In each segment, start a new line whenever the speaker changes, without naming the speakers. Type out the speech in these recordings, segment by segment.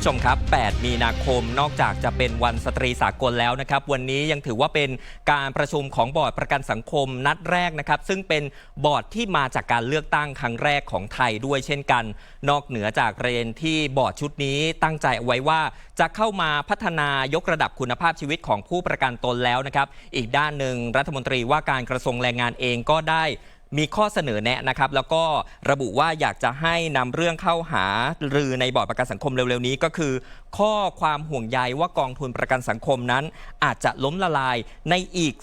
ผู้ชมครับ 8 มีนาคม นอกจากจะเป็นวันสตรีสากลแล้วนะครับ วันนี้ยังถือว่าเป็นการประชุมของบอร์ดประกันสังคมนัดแรกนะครับ ซึ่งเป็นบอร์ดที่มาจากการเลือกตั้งครั้งแรกของไทยด้วยเช่นกัน นอกเหนือจากประเด็นที่บอร์ดชุดนี้ตั้งใจไว้ว่าจะเข้ามาพัฒนายกระดับคุณภาพชีวิตของผู้ประกันตนแล้วนะครับ อีกด้านหนึ่งรัฐมนตรีว่าการกระทรวงแรงงานเองก็ได้ มีข้อเสนอแนะนะครับ แล้วก็ระบุว่าอยากจะให้นำเรื่องเข้าหารือในบอร์ดประกันสังคมเร็วๆนี้ก็คือ ข้อความห่วงใยว่ากองทุนประกันสังคมนั้น อาจจะล้มละลายในอีก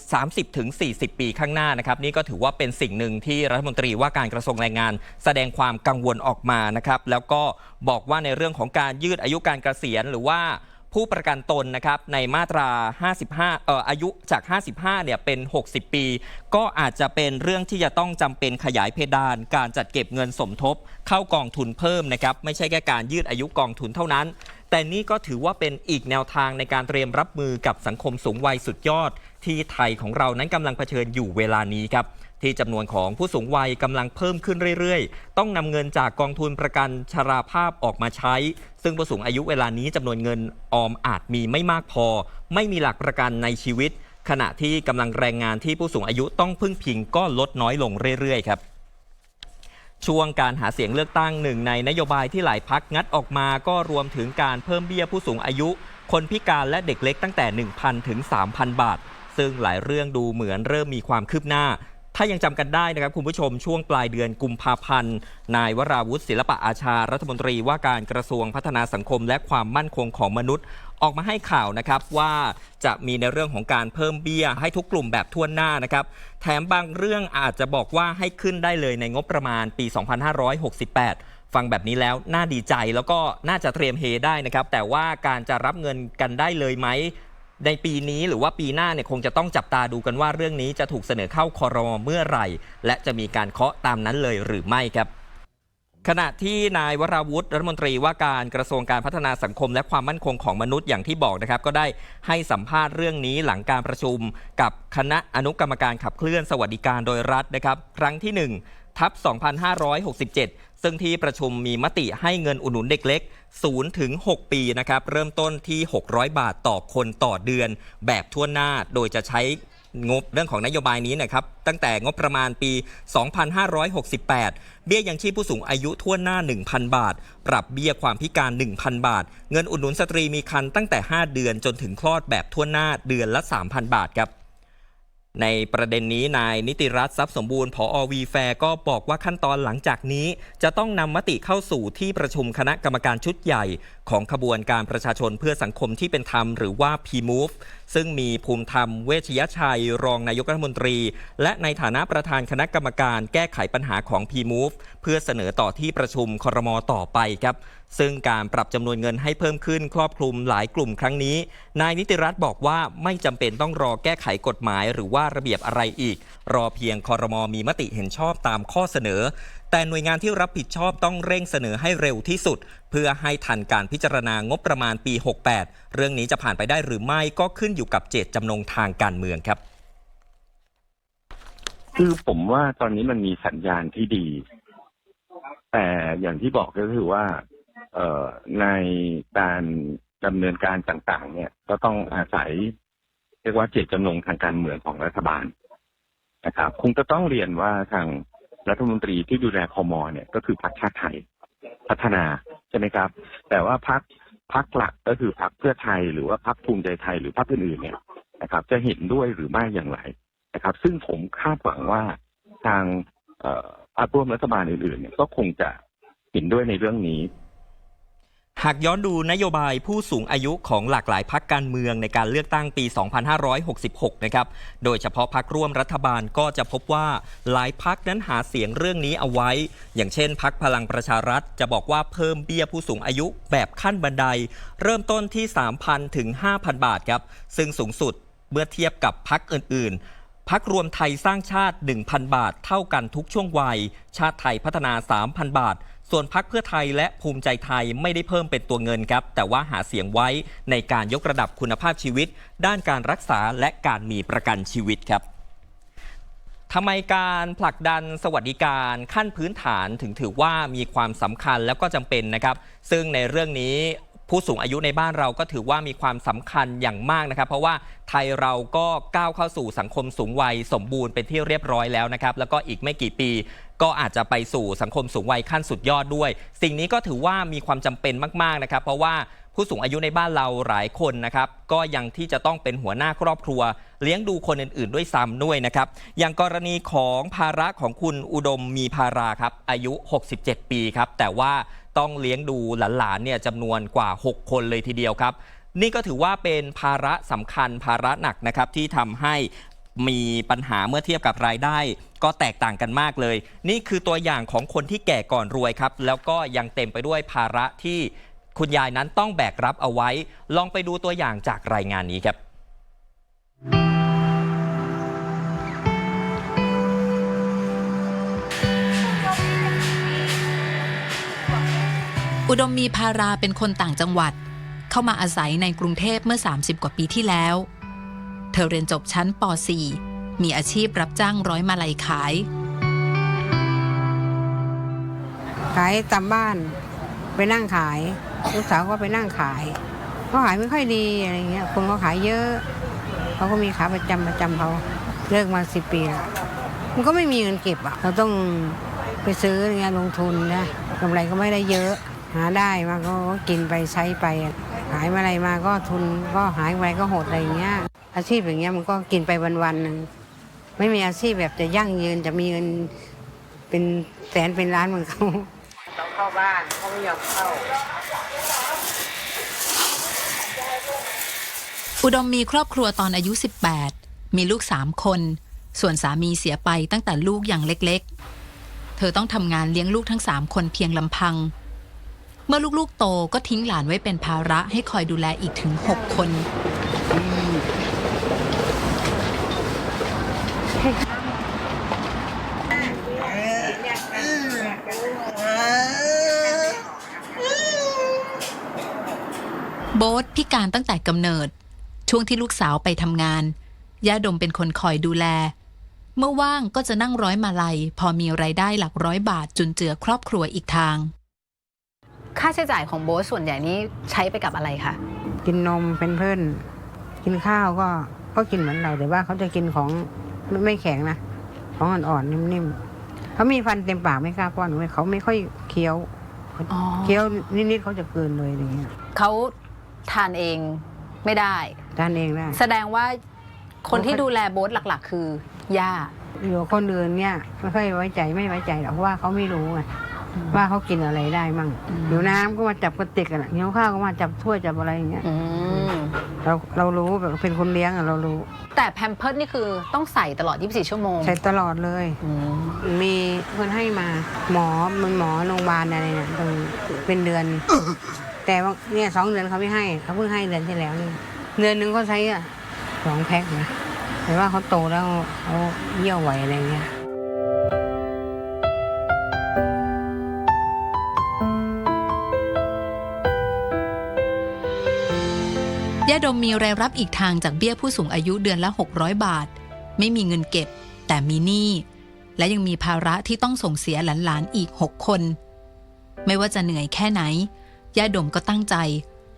30-40 ปีข้างหน้านะครับ นี่ก็ถือว่าเป็นสิ่งหนึ่งที่รัฐมนตรีว่าการกระทรวงแรงงาน แสดงความกังวลออกมานะครับ แล้วก็บอกว่าในเรื่องของการยืดอายุการเกษียณหรือว่า ผู้ประกันตนนะครับในมาตรา 55 เอ่ออายุจาก 55 เนี่ยเป็น 60 ปี ก็อาจจะเป็นเรื่องที่จะต้องจำเป็นขยายเพดาน การจัดเก็บเงินสมทบ เข้ากองทุนเพิ่มนะครับไม่ใช่แค่การยืดอายุกองทุนเท่านั้น แต่นี่ก็ถือว่าเป็นอีกแนวทางในการเตรียมรับมือกับสังคมสูงวัยสุดยอด ที่ไทยของเรานั้นกำลังเผชิญอยู่เวลานี้ครับที่จำนวนของผู้สูงวัยกำลังเพิ่มขึ้นเรื่อย ๆ ต้องนำเงินจากกองทุนประกันชราภาพออกมาใช้ ซึ่งผู้สูงอายุเวลานี้จำนวนเงินออมอาจมีไม่มากพอ ไม่มีหลักประกันในชีวิต ขณะที่กำลังแรงงานที่ผู้สูงอายุต้องพึ่งพิงก็ลดน้อยลงเรื่อยๆครับช่วงการหาเสียงเลือกตั้งหนึ่งในนโยบายที่หลายพักงัดออกมาก็รวมถึงการเพิ่มเบี้ยผู้สูงอายุ คนพิการและเด็กเล็กตั้งแต่ 1,000 ถึง 3,000 บาท ซึ่งหลายเรื่องดูเหมือนเริ่มมีความคืบหน้า ถ้ายังจำกันได้นะครับคุณผู้ชมช่วงปลายเดือนกุมภาพันธ์ นายวราวุฒิศิลปะอาชา รัฐมนตรีว่าการกระทรวงพัฒนาสังคม และความมั่นคงของมนุษย์ ออกมาให้ข่าวนะครับว่าจะมีในเรื่องของการเพิ่มเบี้ยให้ทุกกลุ่มแบบทั่วหน้านะครับ แถมบางเรื่องอาจจะบอกว่าให้ขึ้นได้เลยในงบประมาณปี 2568ฟังแบบนี้แล้วน่าดีใจแล้วก็น่าจะเตรียมเฮได้นะครับ แต่ว่าการจะรับเงินกันได้เลยไหม ในปีนี้หรือว่าปีหน้าเนี่ยคงจะต้องจับตาดูกันว่าเรื่องนี้จะถูกเสนอเข้าคอรมอเมื่อไหร่ และจะมีการเคาะตามนั้นเลยหรือไม่ครับ ขณะที่นายวราวุฒิรัฐมนตรีว่าการกระทรวงการพัฒนาสังคมและความมั่นคงของมนุษย์อย่างที่บอกนะครับ ก็ได้ให้สัมภาษณ์เรื่องนี้หลังการประชุม กับคณะอนุกรรมการขับเคลื่อนสวัสดิการโดยรัฐนะครับ ครั้งที่1ทับ2567 ซึ่งที่ประชุมมีมติให้เงินอุดหนุนเด็กเล็ก0ถึง6ปีนะครับ เริ่มต้นที่ 600 บาทต่อคนต่อเดือน แบบทั่วหน้าโดยจะใช้งบเรื่องของนโยบายนี้นะครับ ตั้งแต่งบประมาณปี 2568 เบี้ยยังชีพผู้สูงอายุทั่วหน้า 1,000 บาท ปรับเบี้ยความพิการ 1,000 บาท เงินอุดหนุนสตรีมีคันตั้งแต่ 5 เดือนจนถึงคลอดแบบทั่วหน้าเดือนละ 3,000 บาทครับ ในประเด็นนี้นายนิติรัตน์ทรัพย์สมบูรณ์ผอวีแฟร์ก็บอกว่าขั้นตอนหลังจากนี้ จะต้องนำมติเข้าสู่ที่ประชุมคณะกรรมการชุดใหญ่ ของขบวนการประชาชนเพื่อสังคมที่เป็นธรรมหรือว่า P-MOVE ซึ่งมีภูมิธรรมเวชยชัย รองนายกรัฐมนตรี และในฐานะประธานคณะกรรมการแก้ไขปัญหาของ P-MOVE เพื่อเสนอต่อที่ประชุมครมต่อไปครับ ซึ่งการปรับจำนวนเงินให้เพิ่มขึ้นครอบคลุมหลายกลุ่มครั้งนี้ นายนิติรัตน์บอกว่าไม่จำเป็นต้องรอแก้ไขกฎหมาย หรือว่าระเบียบอะไรอีก รอเพียงคอรมอมีมติเห็นชอบตามข้อเสนอแต่หน่วยงานที่รับผิดชอบต้องเร่งเสนอให้เร็วที่สุด เพื่อให้ทันการพิจารณางบประมาณปี 68 เรื่องนี้จะผ่านไปได้หรือไม่ก็ขึ้นอยู่กับเจตจำนงทางการเมืองครับ
คือผมว่าตอนนี้มันมีสัญญาณที่ดี แต่อย่างที่บอกก็คือว่าเอในการดำเนินการต่างๆ เนี่ย ก็ต้องอาศัยเรียกว่าเจตจำนงทางการเมืองของรัฐบาลนะครับคงจะต้องเรียนว่าทาง รัฐมนตรีที่ดูแลคอมอเนี่ยก็คือพรรคชาติไทยพัฒนาใช่ไหมครับ แต่ว่าพรรคพรรคหลักก็คือพรรคเพื่อไทย หรือว่าพรรคภูมิใจไทยหรือพรรคอื่นๆเนี่ยนะครับ จะเห็นด้วยหรือไม่อย่างไรนะครับ ซึ่งผมคาดหวังว่าทางอ่อพรรคร่วมรัฐบาลอื่นๆเนี่ยก็คงจะเห็นด้วยในเรื่องนี้
หากย้อนดูนโยบายผู้สูงอายุของหลากหลายพักการเมืองในการเลือกตั้งปี 2566 นะครับ โดยเฉพาะพักร่วมรัฐบาลก็จะพบว่าหลายพักนั้นหาเสียงเรื่องนี้เอาไว้ อย่างเช่นพักพลังประชารัฐจะบอกว่าเพิ่มเบี้ยผู้สูงอายุแบบขั้นบันได เริ่มต้นที่ 3,000 ถึง 5,000 บาทครับ ซึ่งสูงสุดเมื่อเทียบกับพักอื่นๆพักรวมไทยสร้างชาติ 1,000 บาท เท่ากันทุกช่วงวัย ชาติไทยพัฒนา 3,000 บาท ส่วนพักเพื่อไทยและภูมิใจไทยไม่ได้เพิ่มเป็นตัวเงินครับ แต่ว่าหาเสียงไว้ในการยกระดับคุณภาพชีวิต ด้านการรักษาและการมีประกันชีวิตครับทำไมการผลักดันสวัสดิการขั้นพื้นฐานถึงถือว่ามีความสำคัญแล้วก็จำเป็นนะครับ ซึ่งในเรื่องนี้ผู้สูงอายุในบ้านเราก็ถือว่ามีความสำคัญอย่างมากนะครับ เพราะว่าไทยเราก็ก้าวเข้าสู่สังคมสูงวัยสมบูรณ์เป็นที่เรียบร้อยแล้วนะครับ แล้วก็อีกไม่กี่ปี ก็อาจจะไปสู่สังคมสูงวัยขั้นสุดยอดด้วย สิ่งนี้ก็ถือว่ามีความจำเป็นมาก ๆ นะครับ เพราะว่าผู้สูงอายุในบ้านเราหลายคนนะครับ ก็ยังที่จะต้องเป็นหัวหน้าครอบครัว เลี้ยงดูคนอื่น ๆ ด้วยซ้ำด้วยนะครับ อย่างกรณีของภาระของคุณอุดมมีภาราครับ อายุ 67 ปีครับ แต่ว่าต้องเลี้ยงดูหลาน ๆ เนี่ยจำนวนกว่า 6 คนเลยทีเดียวครับนี่ก็ถือว่าเป็นภาระสำคัญภาระหนักนะครับที่ทำให้ มีปัญหาเมื่อเทียบกับรายได้ ก็แตกต่างกันมากเลย นี่คือตัวอย่างของคนที่แก่ก่อนรวยครับ แล้วก็ยังเต็มไปด้วยภาระที่คุณยายนั้นต้องแบกรับเอาไว้ ลองไปดูตัวอย่างจากรายงานนี้ครับ
อุดมมีภาราเป็นคนต่างจังหวัด เข้ามาอาศัยในกรุงเทพเมื่อ 30 กว่าปีที่แล้ว เธอเรียนจบชั้นป .4 มีอาชีพรับจ้างร้อยมาลัยขาย
ขายตามบ้าน ไปนั่งขาย ลูกสาวก็ไปนั่งขายเขาขายไม่ค่อยดีอะไรเงี้ยคนเขาขายเยอะเขาก็มีขาประจำประจำเขาเลิกมาสิปีแล้วมันก็ไม่มีเงินเก็บอะเราต้องไปซื้อเงี้ยลงทุนนะกำไรก็ไม่ได้เยอะหาได้มาก็กินไปใช้ไปขายมาอะไรมาก็ทุนก็หายไปก็หดอะไรเงี้ย อาชีพอย่างเงี้ยมันก็กินไปวันๆหนึ่งไม่มีอาชีพแบบจะยั่งยืนจะมีเงินเป็นแสนเป็นล้านเหมือนเขาเราเข้าบ้านเขาไม่ยอมเข้า
อุดมมีครอบครัวตอนอายุ 18 มีลูกสามคน ส่วนสามีเสียไปตั้งแต่ลูกอย่างเล็กๆ เธอต้องทำงานเลี้ยงลูกทั้งสามคนเพียงลำพัง เมื่อลูกๆโตก็ทิ้งหลานไว้เป็นภาระให้คอยดูแลอีกถึง 6 คน บ๊ทพิการตั้งแต่กำเนิด ช่วงที่ลูกสาวไปทำงานย่าดมเป็นคนคอยดูแล เมื่อว่างก็จะนั่งร้อยมาลัย พอมีไรายได้หลักร้อยบาทจุนเจือครอบครัวอีกทาง
ค่าใช้จ่ายของโบ๊ทส่วนใหญ่นี้ใช้ไปกับอะไรคะ
กินนมเป็นเพื่อนกินข้าวก็ก็กินเหมือนเราแต่ว่าเขาจะกินของไม่ไม่แข็งนะของอ่อนๆนิ่มๆเขามีฟันเต็มปากไม่กล้าป้อนเลยเขาไม่ค่อยเคี้ยว
อ๋อ
เคี้ยวนิดๆเขาจะกลืนเลยอย่างเงี้ย
เขา ทานเองไม่ได้
ทานเองได้
แสดงว่าคนที่ดูแลโบ๊ทหลักๆ คือย่า
อยู่กับคนอื่นเนี่ยไม่ค่อยไว้ใจไม่ไว้ใจหรอกเพราะว่าเขาไม่รู้ไงว่าเขากินอะไรได้มั่ง
อืม
อยู่น้ำก็มาจับกระติกกันอะเงี้ยวข้าวก็มาจับถ้วยจับอะไรอย่างเงี้ย
อืม
เราเรารู้แบบเป็นคนเลี้ยงอะเรารู้
แต่แพมเพิร์ดนี่คือต้องใส่ตลอด 24 ชั่วโมง
ใช้ตลอดเลย
อืม
มีเพื่อนให้มาหมอมันหมอโรงพยาบาลอะไรเนี่ยตรงเป็นเดือน แต่ว่าเนี่ยสองเดือนเขาไม่ให้เขาเพิ่งให้เดือนที่แล้วนี่เดือนหนึ่งเขาใช้อะสองแพ็คนะแต่ว่าเขาโตแล้วเขาเยี่ยวไหวอะไรเงี้ย
ย่าดมมีรายรับอีกทางจากเบี้ยผู้สูงอายุเดือนละ 600 บาท ไม่มีเงินเก็บ แต่มีหนี้และยังมีภาระที่ต้องส่งเสียหลานๆอีก 6 คน ไม่ว่าจะเหนื่อยแค่ไหน ย่าดมก็ตั้งใจ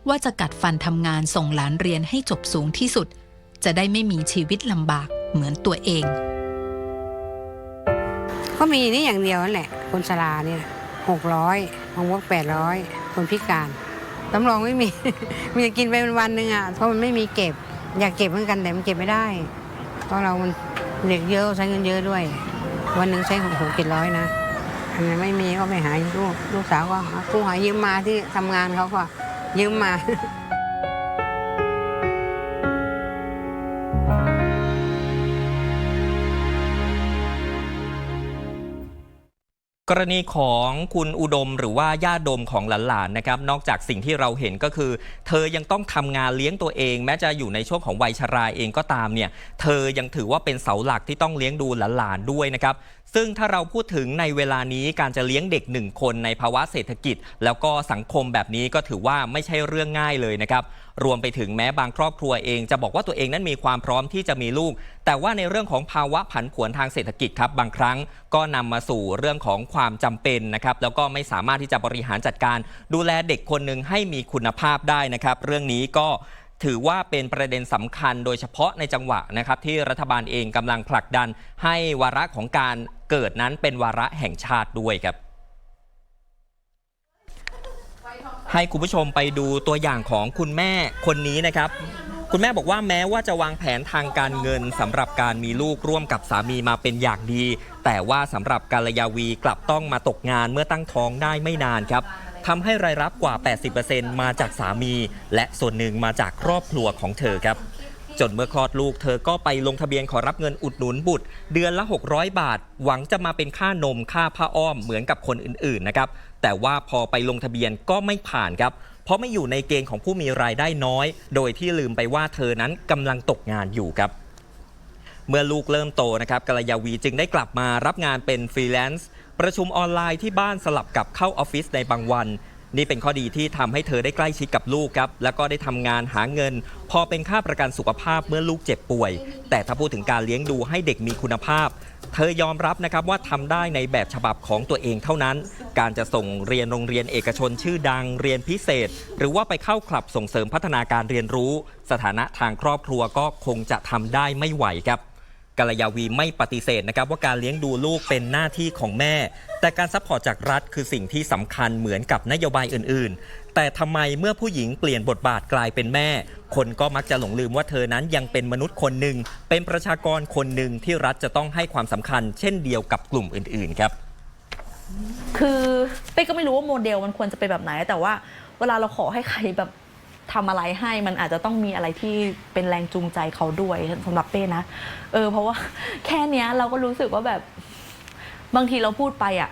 ว่าจะกัดฟันทำงานส่งหลานเรียนให้จบสูงที่สุด จะได้ไม่มีชีวิตลำบากเหมือนตัวเอง
ก็มีนี่อย่างเดียวนั่นแหละ คนชราเนี่ยหกร้อยของวกแปดร้อยคนพิการตำรองไม่มี มีกินไปวันหนึ่งอะเพราะมันไม่มีเก็บ อยากเก็บเหมือนกันแต่มันเก็บไม่ได้ เพราะเรามันเด็กเยอะใช้เงินเยอะด้วย วันหนึ่งใช้หกหกเจ็ดร้อยนะ อันนั้ไม่มีก็ไปหาลูกลูกสาวก็หากู้หายืมมาที่ทำงานเขาก็ยืมมา
กรณีของคุณอุดมหรือว่าญาติดมของหลานๆนะครับ นอกจากสิ่งที่เราเห็นก็คือ เธอยังต้องทำงานเลี้ยงตัวเอง แม้จะอยู่ในช่วงของวัยชราเองก็ตามเนี่ย เธอยังถือว่าเป็นเสาหลักที่ต้องเลี้ยงดูหลานๆด้วยนะครับ ซึ่งถ้าเราพูดถึงในเวลานี้การจะเลี้ยงเด็กหนึ่งคนในภาวะเศรษฐกิจ แล้วก็สังคมแบบนี้ก็ถือว่าไม่ใช่เรื่องง่ายเลยนะครับ รวมไปถึงแม้บางครอบครัวเอง จะบอกว่าตัวเองนั้นมีความพร้อมที่จะมีลูก แต่ว่าในเรื่องของภาวะผันผวนทางเศรษฐกิจครับบางครั้งก็นำมาสู่เรื่องของความจำเป็นนะครับแล้วก็ไม่สามารถที่จะบริหารจัดการ ดูแลเด็กคนหนึ่งให้มีคุณภาพได้นะครับ เรื่องนี้ก็ถือว่าเป็นประเด็นสำคัญโดยเฉพาะในจังหวะนะครับที่รัฐบาลเองกำลังผลักดันให้วาระของการ เกิดนั้นเป็นวาระแห่งชาติด้วยครับ ให้คุณผู้ชมไปดูตัวอย่างของคุณแม่คนนี้นะครับ คุณแม่บอกว่าแม้ว่าจะวางแผนทางการเงินสำหรับการมีลูกร่วมกับสามีมาเป็นอย่างดี แต่ว่าสำหรับกาลยาวีกลับต้องมาตกงานเมื่อตั้งท้องได้ไม่นานครับทำให้รายรับกว่า 80%มาจากสามี และส่วนหนึ่งมาจากครอบครัวของเธอครับ จนเมื่อคลอดลูกเธอก็ไปลงทะเบียนขอรับเงินอุดหนุนบุตร เดือนละ 600 บาท หวังจะมาเป็นค่านมค่าผ้าอ้อมเหมือนกับคนอื่นๆนะครับแต่ว่าพอไปลงทะเบียนก็ไม่ผ่านครับ เพราะไม่อยู่ในเกณฑ์ของผู้มีรายได้น้อย โดยที่ลืมไปว่าเธอนั้นกำลังตกงานอยู่ครับ เมื่อลูกเริ่มโตนะครับกัลยาวีจึงได้กลับมารับงานเป็นฟรีแลนซ์ประชุมออนไลน์ที่บ้านสลับกับเข้าออฟฟิศในบางวัน นี่เป็นข้อดีที่ทำให้เธอได้ใกล้ชิดกับลูกครับ แล้วก็ได้ทำงานหาเงิน พอเป็นค่าประกันสุขภาพเมื่อลูกเจ็บป่วย แต่ถ้าพูดถึงการเลี้ยงดูให้เด็กมีคุณภาพ เธอยอมรับนะครับว่าทำได้ในแบบฉบับของตัวเองเท่านั้น การจะส่งเรียนโรงเรียนเอกชนชื่อดังเรียนพิเศษ หรือว่าไปเข้าคลับส่งเสริมพัฒนาการเรียนรู้ สถานะทางครอบครัวก็คงจะทำได้ไม่ไหวครับ กลยาวีไม่ปฏิเสธนะครับว่าการเลี้ยงดูลูกเป็นหน้าที่ของแม่ แต่การซัพพอร์ตจากรัฐคือสิ่งที่สำคัญเหมือนกับนโยบายอื่น ๆ แต่ทำไมเมื่อผู้หญิงเปลี่ยนบทบาทกลายเป็นแม่ คนก็มักจะหลงลืมว่าเธอนั้นยังเป็นมนุษย์คนหนึ่ง เป็นประชากรคนหนึ่งที่รัฐจะต้องให้ความสำคัญ เช่นเดียวกับกลุ่มอื่น ๆ ครับ
คือเป้ก็ไม่รู้ว่าโมเดลมันควรจะเป็นแบบไหนแต่ว่า เวลาเราขอให้ใครแบบ ทำอะไรให้มันอาจจะต้องมีอะไรที่เป็นแรงจูงใจเขาด้วยสำหรับเป้นะ เออ เพราะว่าแค่เนี้ยเราก็รู้สึกว่าแบบบางทีเราพูดไปอะ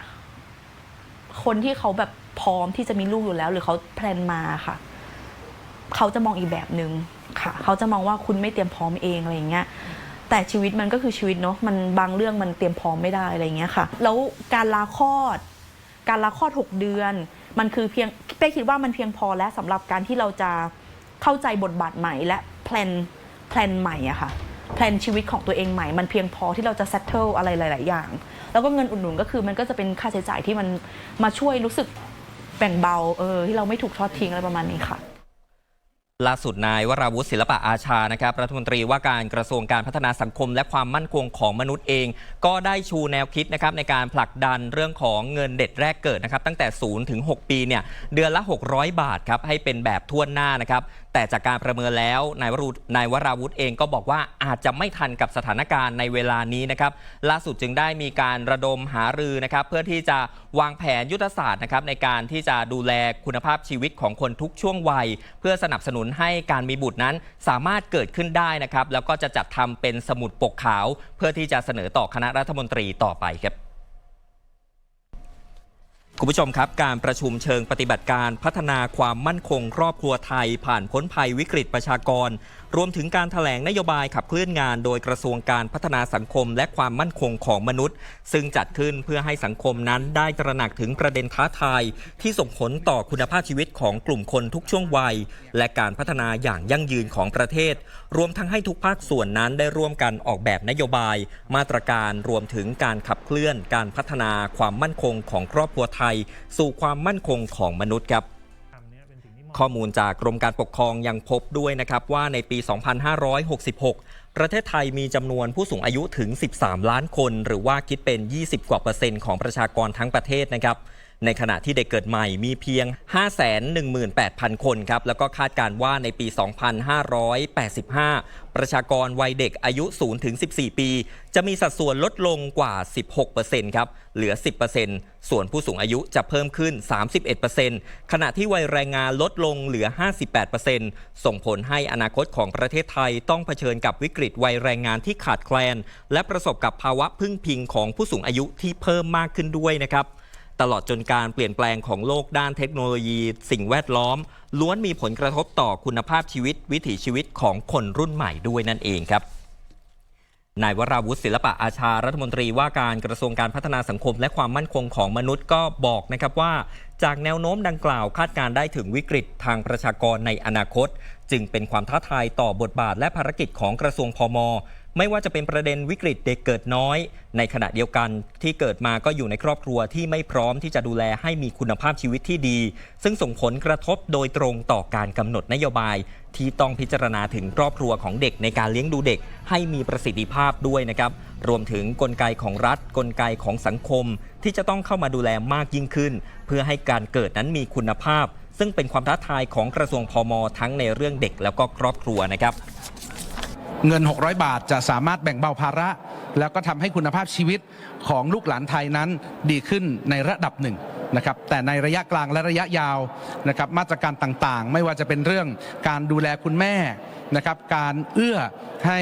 คนที่เขาแบบพร้อมที่จะมีลูกอยู่แล้ว หรือเขาแพลนมาค่ะ เขาจะมองอีกแบบหนึ่งค่ะ เขาจะมองว่าคุณไม่เตรียมพร้อมเองอะไรอย่างเงี้ยแต่ชีวิตมันก็คือชีวิตเนาะมันบางเรื่องมันเตรียมพร้อมไม่ได้อะไรอย่างเงี้ยค่ะ แล้วการลาคลอด การลาคลอด 6 เดือน มันคือเพียง เป้คิดว่ามันเพียงพอแล้วสำหรับการที่เราจะเข้าใจบทบาทใหม่และแพลนแพลนใหม่อะค่ะแพลนชีวิตของตัวเองใหม่ มันเพียงพอที่เราจะเซตเทิลอะไรหลาย ๆ อย่าง แล้วก็เงินอุดหนุนก็คือมันก็จะเป็นค่าใช้จ่ายที่มันมาช่วยรู้สึกแบ่งเบาเออที่เราไม่ถูกทอดทิ้งอะไรประมาณนี้ค่ะ
ล่าสุดนายวราวุฒิศิลปะอาชานะครับรัฐมนตรีว่าการกระทรวงการพัฒนาสังคม และความมั่นคงของมนุษย์เอง ก็ได้ชูแนวคิดนะครับในการผลักดันเรื่องของเงินเด็ดแรกเกิดนะครับตั้งแต่0ถึง6ปีเนี่ยเดือนละ 600 บาทครับให้เป็นแบบทั่วหน้านะครับ แต่จากการประเมินแล้วนายวรุนายวราวุฒิเองก็บอกว่าอาจจะไม่ทันกับสถานการณ์ในเวลานี้นะครับ ล่าสุดจึงได้มีการระดมหารือนะครับ เพื่อที่จะวางแผนยุทธศาสตร์นะครับในการที่จะดูแลคุณภาพชีวิตของคนทุกช่วงวัย เพื่อสนับสนุนให้การมีบุตรนั้นสามารถเกิดขึ้นได้นะครับ แล้วก็จะจัดทำเป็นสมุดปกขาว เพื่อที่จะเสนอต่อคณะรัฐมนตรีต่อไปครับ คุณผู้ชมครับ การประชุมเชิงปฏิบัติการพัฒนาความมั่นคงครอบครัวไทย ผ่านพ้นภัยวิกฤตประชากร รวมถึงการถแถลงนโยบายขับเคลื่อนงานโดยกระทรวงการพัฒนาสังคมและความมั่นคงของมนุษย์ ซึ่งจัดขึ้นเพื่อให้สังคมนั้นได้ตระหนักถึงประเด็นท้าทายที่ส่งผลต่อคุณภาพชีวิตของกลุ่มคนทุกช่วงวัย และการพัฒนาอย่างยั่งยืนของประเทศ รวมทั้งให้ทุกภาคส่วนนั้นได้ร่วมกันออกแบบนโยบาย มาตรการรวมถึงการขับเคลื่อน การพัฒนาความมั่นคงของครอบครัวไทย สู่ความมั่นคงของมนุษย์ครับ ข้อมูลจากกรมการปกครองยังพบด้วยนะครับว่าในปี 2566 ประเทศไทยมีจำนวนผู้สูงอายุถึง 13 ล้านคน หรือว่าคิดเป็น 20 กว่าเปอร์เซ็นต์ของประชากรทั้งประเทศนะครับ ในขณะที่เด็กเกิดใหม่มีเพียง 518,000 คนครับ แล้วก็คาดการว่าในปี 2585 ประชากรวัยเด็กอายุ 0-14 ปี จะมีสัดส่วนลดลงกว่า 16%ครับ เหลือ 10%ส่วนผู้สูงอายุจะเพิ่มขึ้น 31%ขณะที่วัยแรงงานลดลงเหลือ 58%ส่งผลให้อนาคตของประเทศไทยต้องเผชิญกับวิกฤตวัยแรงงานที่ขาดแคลน และประสบกับภาวะพึ่งพิงของผู้สูงอายุที่เพิ่มมากขึ้นด้วยนะครับ ตลอดจนการเปลี่ยนแปลงของโลกด้านเทคโนโลยี สิ่งแวดล้อม ล้วนมีผลกระทบต่อคุณภาพชีวิต วิถีชีวิตของคนรุ่นใหม่ด้วยนั่นเองครับนายวราวุฒิศิลปะอาชารัฐมนตรีว่าการกระทรวงการพัฒนาสังคม และความมั่นคงของมนุษย์ก็บอกนะครับว่า จากแนวโน้มดังกล่าวคาดการได้ถึงวิกฤตทางประชากรในอนาคต จึงเป็นความท้าทายต่อบทบาทและภารกิจของกระทรวงพม ไม่ว่าจะเป็นประเด็นวิกฤตเด็กเกิดน้อย ในขณะเดียวกันที่เกิดมาก็อยู่ในครอบครัวที่ไม่พร้อมที่จะดูแลให้มีคุณภาพชีวิตที่ดี ซึ่งส่งผลกระทบโดยตรงต่อการกำหนดนโยบาย ที่ต้องพิจารณาถึงครอบครัวของเด็กในการเลี้ยงดูเด็ก ให้มีประสิทธิภาพด้วยนะครับ รวมถึงกลไกของรัฐ กลไกของสังคม ที่จะต้องเข้ามาดูแลมากยิ่งขึ้น เพื่อให้การเกิดนั้นมีคุณภาพ ซึ่งเป็นความท้าทายของกระทรวงพมทั้งในเรื่องเด็กแล้วก็ครอบครัวนะครับ
เงิน 600 บาทจะสามารถแบ่งเบาภาระ แล้วก็ทำให้คุณภาพชีวิตของลูกหลานไทยนั้นดีขึ้นในระดับหนึ่งนะครับแต่ในระยะกลางและระยะยาวนะครับมาตรการต่างๆ ไม่ว่าจะเป็นเรื่องการดูแลคุณแม่นะครับการเอื้อให้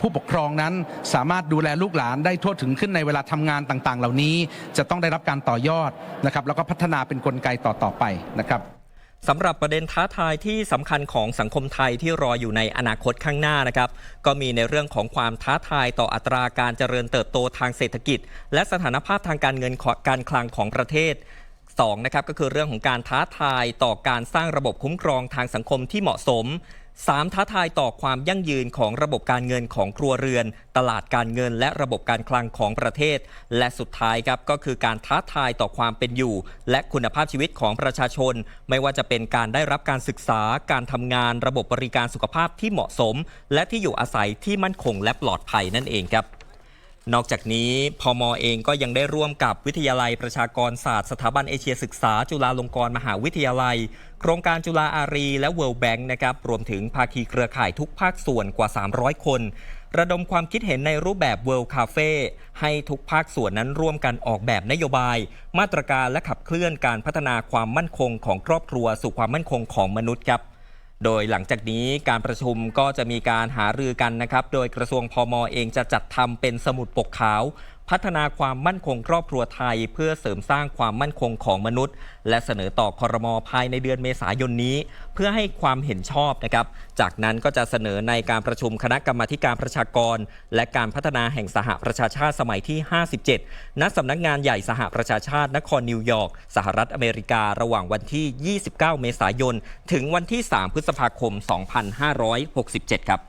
ผู้ปกครองนั้นสามารถดูแลลูกหลานได้ทั่วถึงขึ้นในเวลาทำงานต่างๆ เหล่านี้ จะต้องได้รับการต่อยอดนะครับแล้วก็พัฒนาเป็นนกลไกต่อๆไปนะครับ
สำหรับประเด็นท้าทายที่สำคัญของสังคมไทยที่รออยู่ในอนาคตข้างหน้านะครับ ก็มีในเรื่องของความท้าทายต่ออัตราการเจริญเติบโตทางเศรษฐกิจ และสถานภาพทางการเงินการคลังของประเทศ2นะครับก็คือเรื่องของการท้าทายต่อการสร้างระบบคุ้มครองทางสังคมที่เหมาะสม 3. ท้าทายต่อความยั่งยืนของระบบการเงินของครัวเรือน ตลาดการเงินและระบบการคลังของประเทศ และสุดท้ายครับก็คือการท้าทายต่อความเป็นอยู่ และคุณภาพชีวิตของประชาชน ไม่ว่าจะเป็นการได้รับการศึกษาการทำงาน ระบบบริการสุขภาพที่เหมาะสม และที่อยู่อาศัยที่มั่นคงและปลอดภัยนั่นเองครับ นอกจากนี้พมเองก็ยังได้ร่วมกับวิทยาลัยประชากรศาสตร์สถาบันเอเชียศึกษา จุฬาลงกรณ์มหาวิทยาลัย โครงการจุฬาอารี และ World Bank นะครับรวมถึงภาคีเครือข่ายทุกภาคส่วนกว่า 300 คน ระดมความคิดเห็นในรูปแบบ World Cafe ให้ทุกภาคส่วนนั้นร่วมกันออกแบบนโยบาย มาตรการและขับเคลื่อนการพัฒนาความมั่นคงของครอบครัวสู่ความมั่นคงของมนุษย์ครับ โดยหลังจากนี้การประชุมก็จะมีการหารือกันนะครับ โดยกระทรวงพมเองจะจัดทำเป็นสมุดปกขาว พัฒนาความมั่นคงครอบครัวไทย เพื่อเสริมสร้างความมั่นคงของมนุษย์ และเสนอต่อคอรมอภายในเดือนเมษายนนี้ เพื่อให้ความเห็นชอบนะครับ จากนั้นก็จะเสนอในการประชุมคณะกรรมาการประชากร และการพัฒนาแห่งสหประชาชาติสมัยที่ 57 ณสำนักงานใหญ่สหประชาชาตินครนิวยอร์กสหรัฐอเมริการะหว่างวันที่ 29 เมษายน ถึงวันที่ 3 พฤษภาคม 2567 ครับ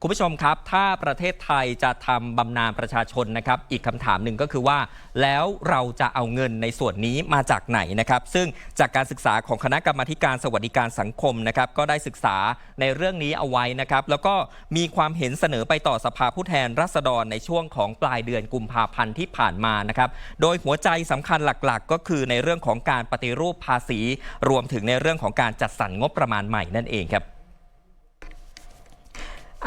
คุณผู้ชมครับ ถ้าประเทศไทยจะทำบำนาญประชาชนนะครับ อีกคำถามหนึ่งก็คือว่า แล้วเราจะเอาเงินในส่วนนี้มาจากไหนนะครับ ซึ่งจากการศึกษาของคณะกรรมาการสวัสดิการสังคมนะครับ ก็ได้ศึกษาในเรื่องนี้เอาไว้นะครับ แล้วก็มีความเห็นเสนอไปต่อสภาผู้แทนราษฎรในช่วงของปลายเดือนกุมภาพันธ์ที่ผ่านมานะครับ โดยหัวใจสำคัญหลักๆ ก็คือในเรื่องของการปฏิรูปภาษี รวมถึงในเรื่องของการจัดสรรงบประมาณใหม่นั่นเองครับ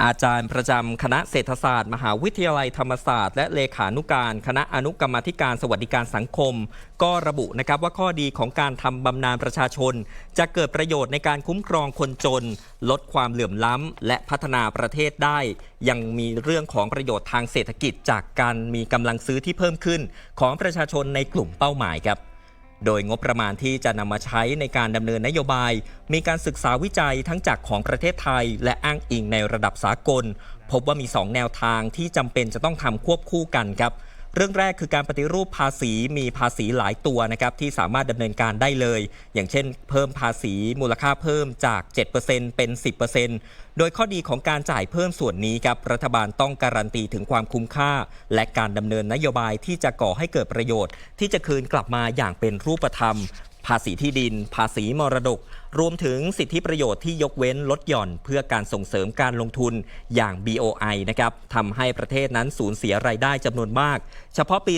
อาจารย์ประจำคณะเศรษฐศาสตร์ มหาวิทยาลัยธรรมศาสตร์ และเลขานุการคณะอนุกรรมธิการสวัสดิการสังคม ก็ระบุนะครับว่าข้อดีของการทำบำนาญประชาชน จะเกิดประโยชน์ในการคุ้มครองคนจน ลดความเหลื่อมล้ำ และพัฒนาประเทศได้ ยังมีเรื่องของประโยชน์ทางเศรษฐกิจ จากการมีกำลังซื้อที่เพิ่มขึ้น ของประชาชนในกลุ่มเป้าหมายครับ โดยงบประมาณที่จะนำมาใช้ในการดำเนินนโยบาย มีการศึกษาวิจัยทั้งจากของประเทศไทย และอ้างอิงในระดับสากล พบว่ามี 2 แนวทางที่จำเป็นจะต้องทำควบคู่กันครับ เรื่องแรกคือการปฏิรูปภาษีมีภาษีหลายตัวนะครับที่สามารถดำเนินการได้เลย อย่างเช่น เพิ่มภาษีมูลค่าเพิ่มจาก 7%เป็น 10%โดยข้อดีของการจ่ายเพิ่มส่วนนี้ครับรัฐบาลต้องการันตีถึงความคุ้มค่า และการดำเนินนโยบายที่จะก่อให้เกิดประโยชน์ ที่จะคืนกลับมาอย่างเป็นรูปธรรม ภาษีที่ดิน ภาษีมรดก รวมถึงสิทธิประโยชน์ที่ยกเว้นลดหย่อน เพื่อการส่งเสริมการลงทุนอย่าง BOI นะครับทำให้ประเทศนั้นสูญเสียรายได้จำนวนมาก เฉพาะปี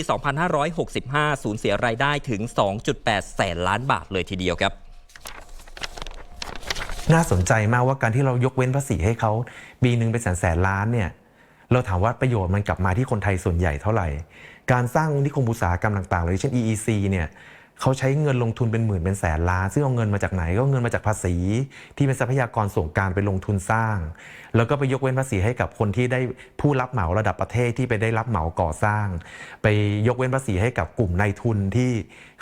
2565 สูญเสียรายได้ถึง 2.8 แสนล้านบาทเลยทีเดียวครับ
น่าสนใจมากว่าการที่เรายกเว้นภาษีให้เขาปีหนึ่งเป็นแสนแสนล้านเนี่ยเราถามว่าประโยชน์มันกลับมาที่คนไทยส่วนใหญ่เท่าไหร่ การสร้างนิคมอุตสาหกรรมต่างๆเลยเช่น EEC เนี่ย เขาใช้เงินลงทุนเป็นหมื่นเป็นแสนล้านซึ่งเอาเงินมาจากไหนก็เงินมาจากภาษี ที่เป็นทรัพยากรส่งกลารไปลงทุนสร้าง แล้วก็ไปยกเว้นภาษีให้กับคนที่ได้ผู้รับเหมาระดับประเทศที่ไปได้รับเหมาก่อสร้าง ไปยกเว้นภาษีให้กับกลุ่มนายทุนที่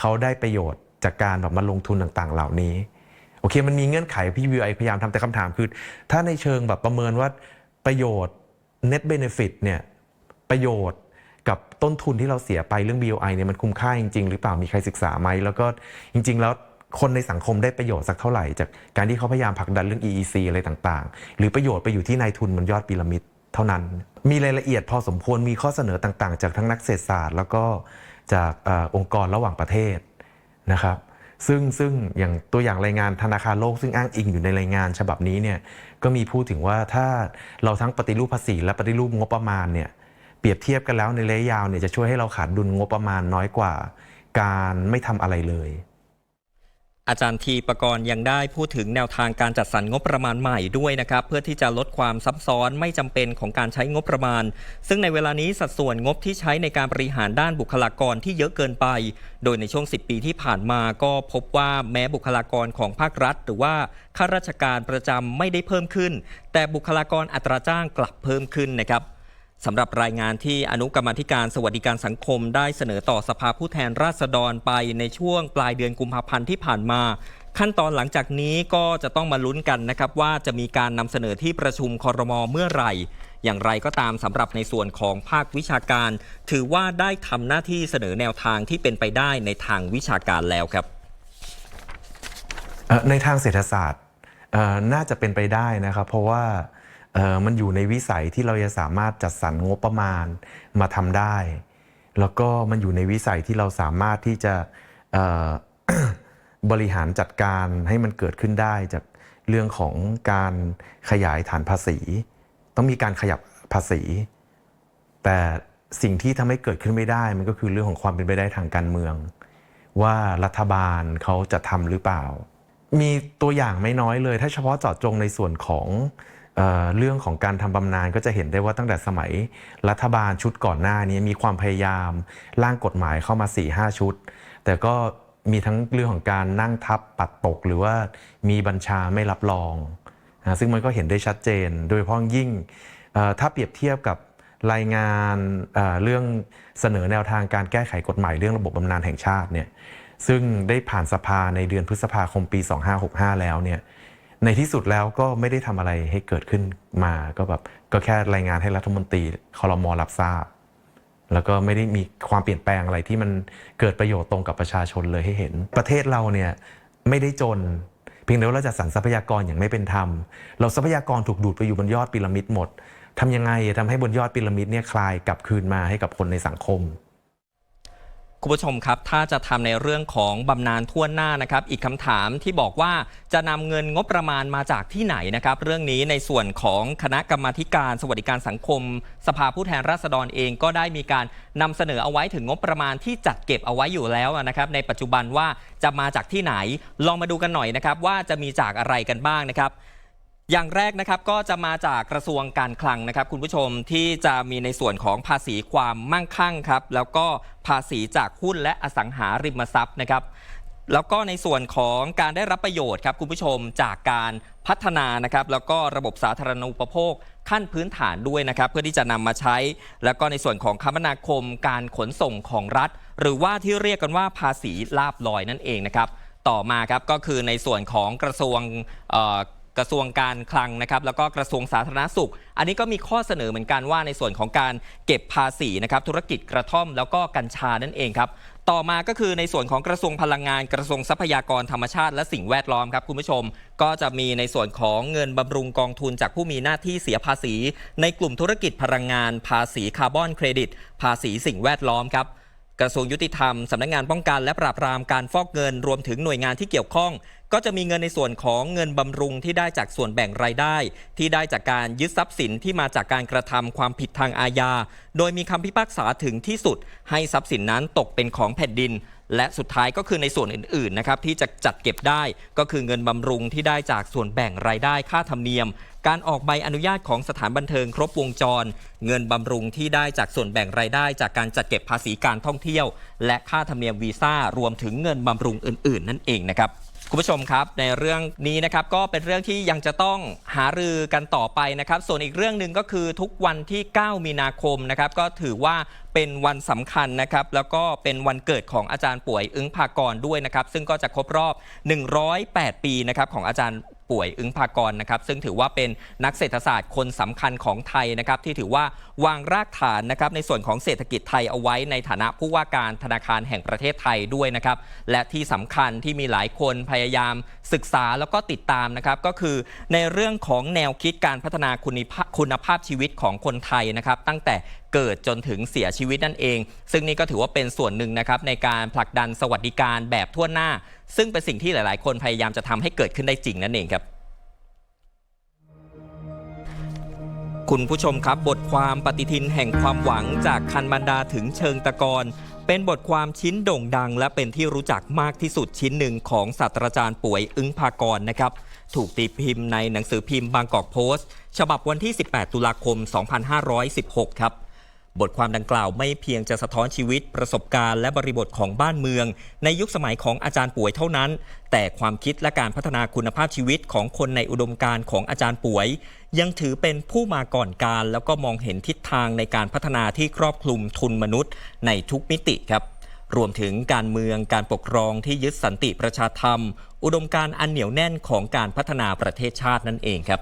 เขาได้ประโยชน์จากการแบบมาลงทุนต่างๆ เหล่านี้โอเคมันมีเงื่อนไขพี่วิวไอพยายามทำแต่คำถามคือ ถ้าในเชิงแบบประเมินว่าประโยชน์ net benefit เนี่ยประโยชน์ กับต้นทุนที่เราเสียไปเรื่อง BOI เนี่ยมันคุ้มค่าจริง ๆ หรือเปล่ามีใครศึกษาไหมแล้วก็จริง ๆ แล้วคนในสังคมได้ประโยชน์สักเท่าไหร่ จากการที่เขาพยายามผลักดันเรื่อง EEC อะไรต่างๆ หรือประโยชน์ไปอยู่ที่นายทุนบนยอดพีระมิดเท่านั้น มีรายละเอียดพอสมควรมีข้อเสนอต่างๆ จากทั้งนักเศรษฐศาสตร์ แล้วก็จากออองค์กรระหว่างประเทศนะครับซึ่งซึ่งอย่างตัวอย่างรายงานธนาคารโลกซึ่งอ้างอิงอยู่ในรายงานฉบับนี้เนี่ยก็มีพูดถึงว่าถ้าเราทั้งปฏิรูปภาษีและปฏิรูปงบประมาณเนี่ย เปรียบเทียบกันแล้วในระยะยาวเนี่ยจะช่วยให้เราขาดดุลงบประมาณน้อยกว่า การไม่ทำอะไรเลย
อาจารย์ทีประกรณ์ยังได้พูดถึงแนวทางการจัดสรรงบประมาณใหม่ด้วยนะครับ เพื่อที่จะลดความซับซ้อนไม่จำเป็นของการใช้งบประมาณ ซึ่งในเวลานี้สัดส่วนงบที่ใช้ในการบริหารด้านบุคลากรที่เยอะเกินไป โดยในช่วง 10 ปีที่ผ่านมาก็พบว่าแม้บุคลากรของภาครัฐ หรือว่าข้าราชการประจำไม่ได้เพิ่มขึ้น แต่บุคลากรอัตราจ้างกลับเพิ่มขึ้นนะครับ สำหรับรายงานที่อนุกรรมธิการสวัสดิการสังคมได้เสนอต่อสภาผู้แทนราษฎรไปในช่วงปลายเดือนกุมภาพันธ์ที่ผ่านมา ขั้นตอนหลังจากนี้ก็จะต้องมาลุ้นกันนะครับว่าจะมีการนำเสนอที่ประชุมคอรมอเมื่อไหร่ อย่างไรก็ตามสำหรับในส่วนของภาควิชาการ ถือว่าได้ทำหน้าที่เสนอแนวทางที่เป็นไปได้ในทางวิชาการแล้วครับ
ในทางเศรษฐศาสตร์น่าจะเป็นไปได้นะครับ เพราะว่า มันอยู่ในวิสัยที่เราจะสามารถจัดสรรงบประมาณมาทำได้ แล้วก็มันอยู่ในวิสัยที่เราสามารถที่จะบริหารจัดการให้มันเกิดขึ้นได้จากเรื่องของการขยายฐานภาษี ต้องมีการขยับภาษี แต่สิ่งที่ทำให้เกิดขึ้นไม่ได้มันก็คือเรื่องของความเป็นไปได้ทางการเมือง ว่ารัฐบาลเขาจะทำหรือเปล่า มีตัวอย่างไม่น้อยเลย ถ้าเฉพาะเจาะจงในส่วนของ เเรื่องของการทำบำนาญก็จะเห็นได้ว่าตั้งแต่สมัยรัฐบาลชุดก่อนหน้านี้มีความพยายามร่างกฎหมายเข้ามา4ี่ห้าชุด แต่ก็มีทั้งเรื่องของการนั่งทับปัดตก หรือว่ามีบัญชาไม่รับรองนะซึ่งมันก็เห็นได้ชัดเจน โดยเฉพาะยิ่งถ้าเปรียบเทียบกับรายงานเเรื่องเสนอแนวทางการแก้ไขกฎหมายเรื่องระบบบำนาญแห่งชาติเนี่ยซึ่งได้ผ่านสภาในเดือนพฤษภาคมปี 2565 แล้วเนี่ย ในที่สุดแล้วก็ไม่ได้ทำอะไรให้เกิดขึ้นมา ก็แบบก็แค่รายงานให้รัฐมนตรีคอรมอรับทราบ แล้วก็ไม่ได้มีความเปลี่ยนแปลงอะไรที่มันเกิดประโยชน์ตรงกับประชาชนเลยให้เห็น ประเทศเราเนี่ยไม่ได้จน เพียงแต่ว่าเราจะสรรทรัพยากรอย่างไม่เป็นธรรม เราทรัพยากรถูกดูดไปอยู่บนยอดพีระมิดหมดทำยังไงทำให้บนยอดพีระมิดเนี่ยคลายกลับคืนมาให้กับคนในสังคม
คุณผู้ชมครับ ถ้าจะทำในเรื่องของบำนาญทั่วหน้านะครับ อีกคำถามที่บอกว่าจะนำเงินงบประมาณมาจากที่ไหนนะครับ เรื่องนี้ในส่วนของคณะกรรมาธิการสวัสดิการสังคม สภาผู้แทนราษฎรเองก็ได้มีการนำเสนอเอาไว้ถึงงบประมาณที่จัดเก็บเอาไว้อยู่แล้วนะครับ ในปัจจุบันว่าจะมาจากที่ไหน ลองมาดูกันหน่อยนะครับว่าจะมีจากอะไรกันบ้างนะครับ อย่างแรกนะครับก็จะมาจากกระทรวงการคลังนะครับ คุณผู้ชมที่จะมีในส่วนของภาษีความมั่งคั่งครับแล้วก็ภาษีจากหุ้นและอสังหาริมทรัพย์นะครับแล้วก็ในส่วนของการได้รับประโยชน์ครับคุณผู้ชมจากการพัฒนานะครับแล้วก็ระบบสาธารณูปโภคขั้นพื้นฐานด้วยนะครับ เพื่อที่จะนำมาใช้ แล้วก็ในส่วนของคมนาคมการขนส่งของรัฐ หรือว่าที่เรียกกันว่าภาษีลาบลอยนั่นเองนะครับ ต่อมาครับก็คือในส่วนของกระทรวง กระทรวงการคลังนะครับแล้วก็กระทรวงสาธารณสุข อันนี้ก็มีข้อเสนอเหมือนกันว่าในส่วนของการเก็บภาษีนะครับธุรกิจกระท่อมแล้วก็กัญชานั่นเองครับต่อมาก็คือในส่วนของกระทรวงพลังงาน กระทรวงทรัพยากรธรรมชาติและสิ่งแวดล้อมครับคุณผู้ชม ก็จะมีในส่วนของเงินบำรุงกองทุนจากผู้มีหน้าที่เสียภาษี ในกลุ่มธุรกิจพลังงาน ภาษีคาร์บอนเครดิต ภาษีสิ่งแวดล้อมครับกระทรวงยุติธรรม สำนักงานป้องกันและปราบปรามการฟอกเงินรวมถึงหน่วยงานที่เกี่ยวข้อง ก็จะมีเงินในส่วนของเงินบำรุงที่ได้จากส่วนแบ่งรายได้ ที่ได้จากการยึดทรัพย์สินที่มาจากการกระทำความผิดทางอาญา โดยมีคำพิพากษาถึงที่สุด ให้ทรัพย์สินนั้นตกเป็นของแผ่นดิน และสุดท้ายก็คือในส่วนอื่นๆนะครับที่จะจัดเก็บได้ก็คือเงินบำรุงที่ได้จากส่วนแบ่งรายได้ค่าธรรมเนียม การออกใบอนุญาตของสถานบันเทิงครบวงจร เงินบำรุงที่ได้จากส่วนแบ่งรายได้ จากการจัดเก็บภาษีการท่องเที่ยว และค่าธรรมเนียมวีซ่ารวมถึงเงินบำรุงอื่น ๆ นั่นเองนะครับ คุณผู้ชมครับในเรื่องนี้นะครับก็เป็นเรื่องที่ยังจะต้องหารือกันต่อไปนะครับ ส่วนอีกเรื่องหนึ่งก็คือทุกวันที่ 9 มีนาคมนะครับก็ถือว่าเป็นวันสำคัญนะครับแล้วก็เป็นวันเกิดของอาจารย์ป่วยอึ้งภากรด้วยนะครับซึ่งก็จะครบรอบ 108 ปีนะครับของอาจารย์ ป่วยอึ้งภากรนะครับซึ่งถือว่าเป็นนักเศรษฐศาสตร์คนสำคัญของไทยนะครับที่ถือว่าวางรากฐานนะครับในส่วนของเศรษฐกิจไทยเอาไว้ในฐานะผู้ว่าการธนาคารแห่งประเทศไทยด้วยนะครับและที่สำคัญที่มีหลายคนพยายามศึกษาแล้วก็ติดตามนะครับก็คือในเรื่องของแนวคิดการพัฒนาคุณภาพคุณภาพชีวิตของคนไทยนะครับตั้งแต่ เกิดจนถึงเสียชีวิตนั่นเอง ซึ่งนี่ก็ถือว่าเป็นส่วนหนึ่งนะครับในการผลักดันสวัสดิการแบบทั่วหน้า ซึ่งเป็นสิ่งที่หลาย ๆ คนพยายามจะทำให้เกิดขึ้นได้จริงนั่นเองครับคุณผู้ชมครับบทความปฏิทินแห่งความหวังจากคันมันดาถึงเชิงตะกอนเป็นบทความชิ้นโด่งดัง และเป็นที่รู้จักมากที่สุดชิ้นหนึ่งของศาสตราจารย์ป่วยอึ้งภากรนะครับ ถูกตีพิมพ์ในหนังสือพิมพ์บางกอกโพสต์ ฉบับวันที่ 18 ตุลาคม 2516 ครับ บทความดังกล่าวไม่เพียงจะสะท้อนชีวิตประสบการณ์ และบริบทของบ้านเมือง ในยุคสมัยของอาจารย์ป่วยเท่านั้น แต่ความคิดและการพัฒนาคุณภาพชีวิตของคนในอุดมการณ์ของอาจารย์ป่วย ยังถือเป็นผู้มาก่อนการ แล้วก็มองเห็นทิศทางในการพัฒนาที่ครอบคลุมทุนมนุษย์ในทุกมิติครับรวมถึงการเมืองการปกครองที่ยึดสันติประชาธรรม อุดมการณ์อันเหนียวแน่นของการพัฒนาประเทศชาตินั่นเองครับ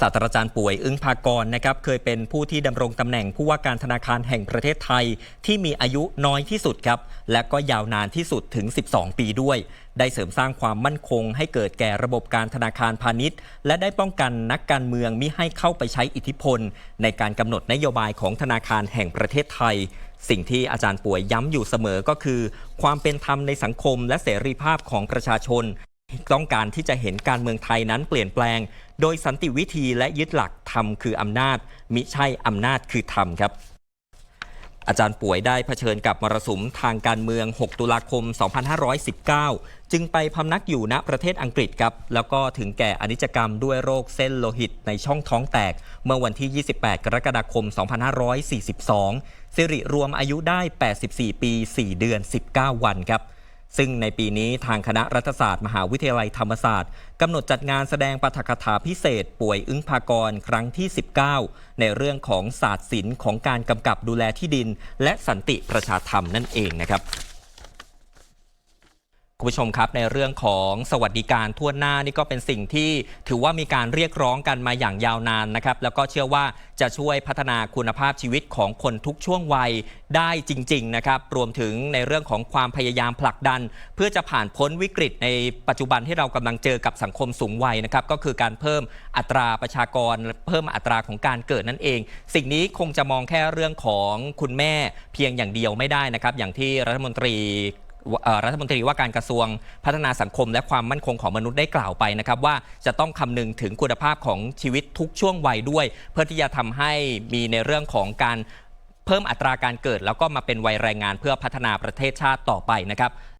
ศาสตราจารย์ป่วยอึ้งภากรนะครับเคยเป็นผู้ที่ดำรงตำแหน่งผู้ว่าการธนาคารแห่งประเทศไทย ที่มีอายุน้อยที่สุดครับ และก็ยาวนานที่สุดถึง 12 ปีด้วย ได้เสริมสร้างความมั่นคง ให้เกิดแก่ระบบการธนาคารพาณิชย์ และได้ป้องกันนักการเมืองมิให้เข้าไปใช้อิทธิพล ในการกำหนดนโยบายของธนาคารแห่งประเทศไทยสิ่งที่อาจารย์ป่วยย้ำอยู่เสมอก็คือ ความเป็นธรรมในสังคมและเสรีภาพของประชาชน ต้องการที่จะเห็นการเมืองไทยนั้นเปลี่ยนแปลง โดยสันติวิธีและยึดหลักธรรมคืออำนาจ มิใช่อำนาจคือธรรมครับ อาจารย์ป่วยได้เผชิญกับมรสุมทางการเมือง 6 ตุลาคม 2519 จึงไปพำนักอยู่ณประเทศอังกฤษครับ แล้วก็ถึงแก่อนิจกรรมด้วยโรคเส้นโลหิตในช่องท้องแตก เมื่อวันที่ 28 กรกฎาคม 2542 สิริรวมอายุได้ 84 ปี 4 เดือน 19 วันครับ ซึ่งในปีนี้ทางคณะรัฐศาสตร์ มหาวิทยาลัยธรรมศาสตร์กำหนดจัดงานแสดงปาฐกถาพิเศษ ป่วยอึ้งภากรครั้งที่ 19 ในเรื่องของศาสตร์ศิลป์ของการกำกับดูแลที่ดิน และสันติประชาธรรมนั่นเองนะครับ คุณผู้ชมครับในเรื่องของสวัสดิการทั่วหน้านี่ก็เป็นสิ่งที่ถือว่ามีการเรียกร้องกันมาอย่างยาวนานนะครับ แล้วก็เชื่อว่าจะช่วยพัฒนาคุณภาพชีวิตของคนทุกช่วงวัยได้จริง ๆ นะครับ รวมถึงในเรื่องของความพยายามผลักดัน เพื่อจะผ่านพ้นวิกฤตในปัจจุบันที่เรากำลังเจอกับสังคมสูงวัยนะครับก็คือการเพิ่มอัตราประชากร เพิ่มอัตราของการเกิดนั่นเอง สิ่งนี้คงจะมองแค่เรื่องของคุณแม่เพียงอย่างเดียวไม่ได้นะครับ อย่างที่รัฐมนตรี รัฐมนตรีว่าการกระทรวงพัฒนาสังคม และความมั่นคงของมนุษย์ได้กล่าวไปนะครับ ว่าจะต้องคำนึงถึงคุณภาพของชีวิตทุกช่วงวัยด้วย เพื่อที่จะทำให้มีในเรื่องของการเพิ่มอัตราการเกิด แล้วก็มาเป็นวัยแรงงานเพื่อพัฒนาประเทศชาติต่อไปนะครับ